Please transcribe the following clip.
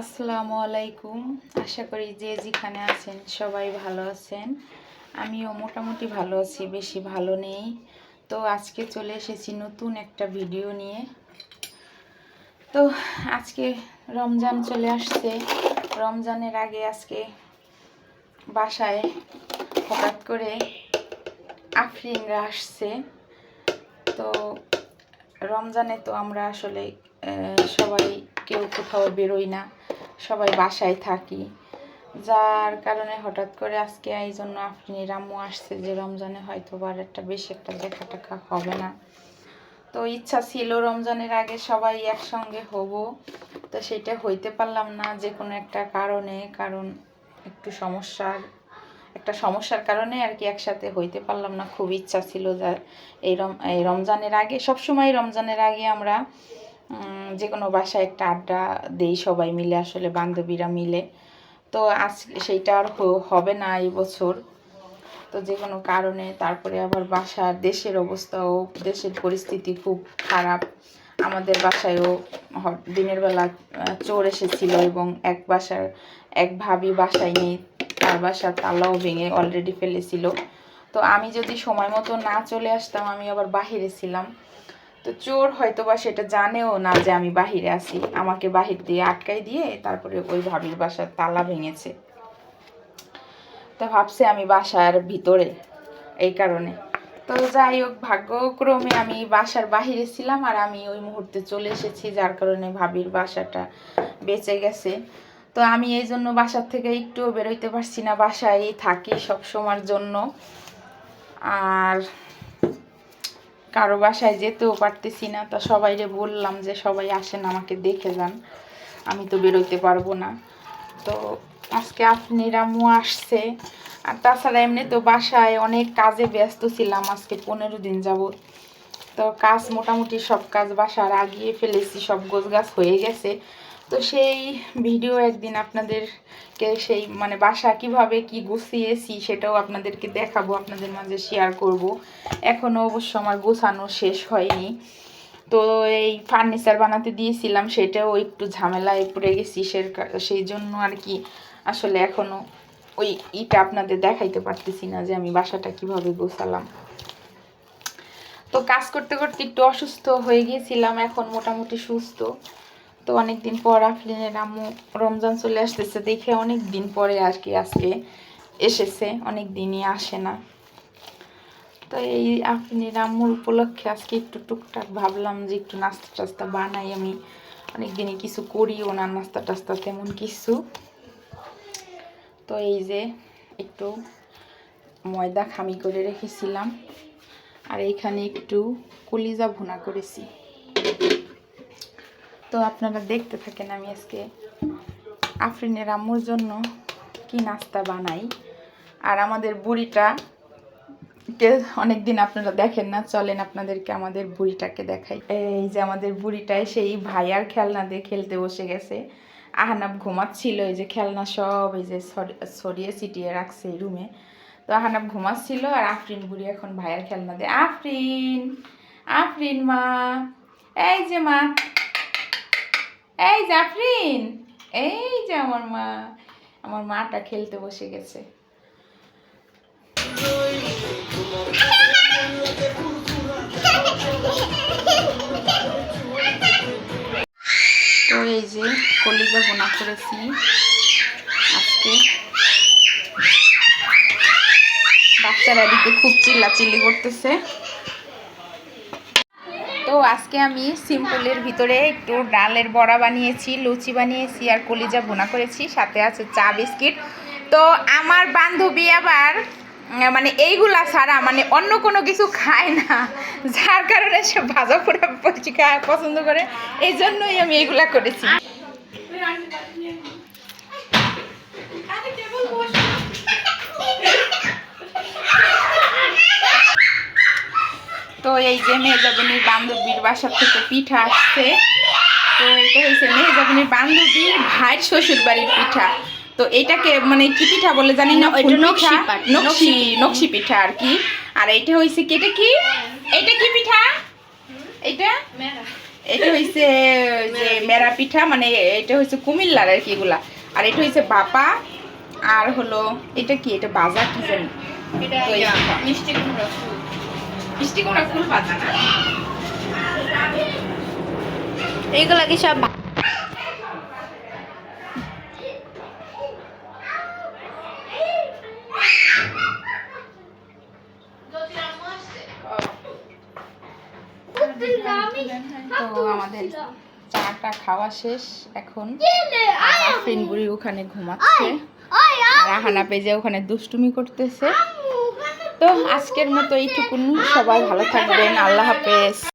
আসসালামু আলাইকুম। আশা করি যে যেখানে আছেন সবাই ভালো আছেন। আমিও মোটামুটি ভালো আছি, বেশি ভালো নেই। তো আজকে চলে এসেছি নতুন একটা ভিডিও নিয়ে। তো আজকে রমজান চলে আসছে। রমজানের আগে আজকে বাসায় হঠাৎ করে আফরিনরা আসছে। তো রমজানে তো আমরা আসলে সবাই কেউ কোথাও বেরোই না। সবাই বাসায় থাকি। যার কারণে হঠাৎ করে আজকে এই জন্য আপনি আম্মু আসছে যে রমজানে হয়তো বার একটা বেশি একটা দেখা টাকা হবে না। তো ইচ্ছা ছিল রমজানের আগে সবাই একসঙ্গে হব। তো সেটা হইতে পারলাম না যে কোনো একটা কারণে, কারণ একটু সমস্যার, একটা সমস্যার কারণে আর কি একসাথে হইতে পারলাম না। খুব ইচ্ছা ছিল যে এই রম, এই রমজানের আগে, সবসময় রমজানের আগে আমরা যে কোনো বাসায় একটা আড্ডা দেই সবাই মিলে, আসলে বান্ধবীরা মিলে। তো আজ সেইটা আর হবে না এই বছর। তো যে কোনো কারণে তারপরে আবার বাসার দেশের অবস্থাও, দেশের পরিস্থিতি খুব খারাপ। আমাদের বাসায়ও দিনের বেলা চোর এসেছিল এবং এক বাসার, এক ভাবি বাসায় নেই। তার বাসার তালাও ভেঙে অলরেডি ফেলেছিল। তো আমি যদি সময় মতো না চলে আসতাম, আমি আবার বাহিরে ছিলাম। তো চোর হয়তো বা সেটা জানেও না যে আমি বাহিরে আছি। আমাকে বাহির দিয়ে আটকাই দিয়ে তারপরে ওই ভাবির বাসার তালা ভেঙেছে। তো ভাবছে আমি বাসার ভিতরে, এই কারণে। তো যাই হোক, ভাগ্যক্রমে আমি বাসার বাহিরে ছিলাম আর আমি ওই মুহূর্তে চলে এসেছি, যার কারণে ভাবির বাসাটা বেঁচে গেছে। তো আমি এই জন্য বাসার থেকে একটুও বেরোইতে পারছি না, বাসায় থাকি সব সময়ের জন্য। আর কারও বাসায় যেতেও পারতেছি না, তা সবাইরে বললাম যে সবাই আসেন, আমাকে দেখে যান। আমি তো বেরোইতে পারব না। তো আজকে আপনি, রামু আসছে। আর তাছাড়া এমনি তো বাসায় অনেক কাজে ব্যস্ত ছিলাম, আজকে পনেরো দিন যাবত তো কাজ মোটামুটি সব কাজ বাসার আগিয়ে ফেলেছি, সব গোছ গাছ হয়ে গেছে। তো সেই ভিডিও একদিন আপনাদেরকে সেই মানে বাসা কীভাবে কি গুছিয়েছি সেটাও আপনাদেরকে দেখাবো, আপনাদের মাঝে শেয়ার করব। এখনও অবশ্য আমার গোছানো শেষ হয়নি। তো এই ফার্নিচার বানাতে দিয়েছিলাম, সেটাও একটু ঝামেলায় পড়ে গেছি সেই জন্য আর কি আসলে এখনও ওই ইটা আপনাদের দেখাইতে পারতেছি না যে আমি বাসাটা কীভাবে গোছালাম। তো কাজ করতে করতে একটু অসুস্থ হয়ে গিয়েছিলাম এখন মোটামুটি সুস্থ। তো অনেক দিন পর আফরিনের আম্মু রমজান চলে আসতেছে, দেখে অনেক দিন পরে আর কি আজকে এসেছে অনেক দিনই আসে না। তো এই আফরিনের আম্মুর উপলক্ষে আজকে একটু টুকটাক ভাবলাম যে একটু নাস্তা টাস্তা বানাই আমি। অনেক দিনই কিছু করিও না, নাস্তা টাস্তা তেমন কিছু। তো এই যে একটু ময়দা খামি করে রেখেছিলাম, আর এইখানে একটু কলিজা ভুনা করেছি। তো আপনারা দেখতে থাকেন আমি আজকে আফরিনের আম্মুর জন্য কি নাস্তা বানাই। আর আমাদের বুড়িটা, কে অনেকদিন আপনারা দেখেন না, চলেন আপনাদেরকে আমাদের বুড়িটাকে দেখাই। এই যে আমাদের বুড়িটায় সেই ভাইয়ার খেলনা দিয়ে খেলতে বসে গেছে। আহানাব ঘুমাচ্ছিল, এই যে খেলনা সব এই যে সরি- সরিয়ে ছিটিয়ে রাখছে এই রুমে তো আহানাব ঘুমাচ্ছিল আর আফরিন বুড়ি এখন ভাইয়ার খেলনা দিয়ে, আফরিন আফরিন মা, এই যে মা এই জাফরিন, এই যে আমার মা, আমার মাটা খেলতে বসে গেছে। তো এই যে কলিজা বোনা করেছি আজকে। বাচ্চারা এদিকে খুব চিল্লাচিল্লি করতেছে। তো আজকে আমি সিম্পলের ভিতরে একটু ডালের বড়া বানিয়েছি, লুচি বানিয়েছি আর কলিজা বোনা করেছি, সাথে আছে চা বিস্কিট। তো আমার বান্ধবী আবার মানে এইগুলা ছাড়া মানে অন্য কোনো কিছু খায় না, যার কারণে সে ভাজা পচি খায়, পছন্দ করে। এই জন্যই আমি এইগুলা করেছি তো এই যে মেহজাবিনীর বান্ধবীর বাসার থেকে পিঠা আসছে। তো এটা হয়েছে মেহজাবিনীর বান্ধবীর ভাইয়ের শ্বশুর বাড়ির পিঠা। তো এটাকে মানে কি পিঠা বলে জানি না নকশি পিঠা, নকশি নকশি। পিঠা। আর কি। আর এটা হয়েছে কি এটা কি? এটা কি পিঠা? এটা? এটা হইছে যে মেরা পিঠা মানে এটা হইছে কুমিল্লার আর কি এগুলা। আর এটা হইছে বাপা আর হলো এটা কি? এটা বাজা কি জানি? মিষ্টি। মিষ্টি কুমড়া ফুল বাজা না। এইগুলা কি সব তো আমাদের চাটা খাওয়া শেষ এখন আফরিন বুড়ি ওখানে ঘুমাচ্ছে। আর আহানা পেজে ওখানে দুষ্টুমি করতেছে। তো আজকের মতো এইটুকুন। সবাই ভালো থাকবেন। আল্লাহ হাফেজ।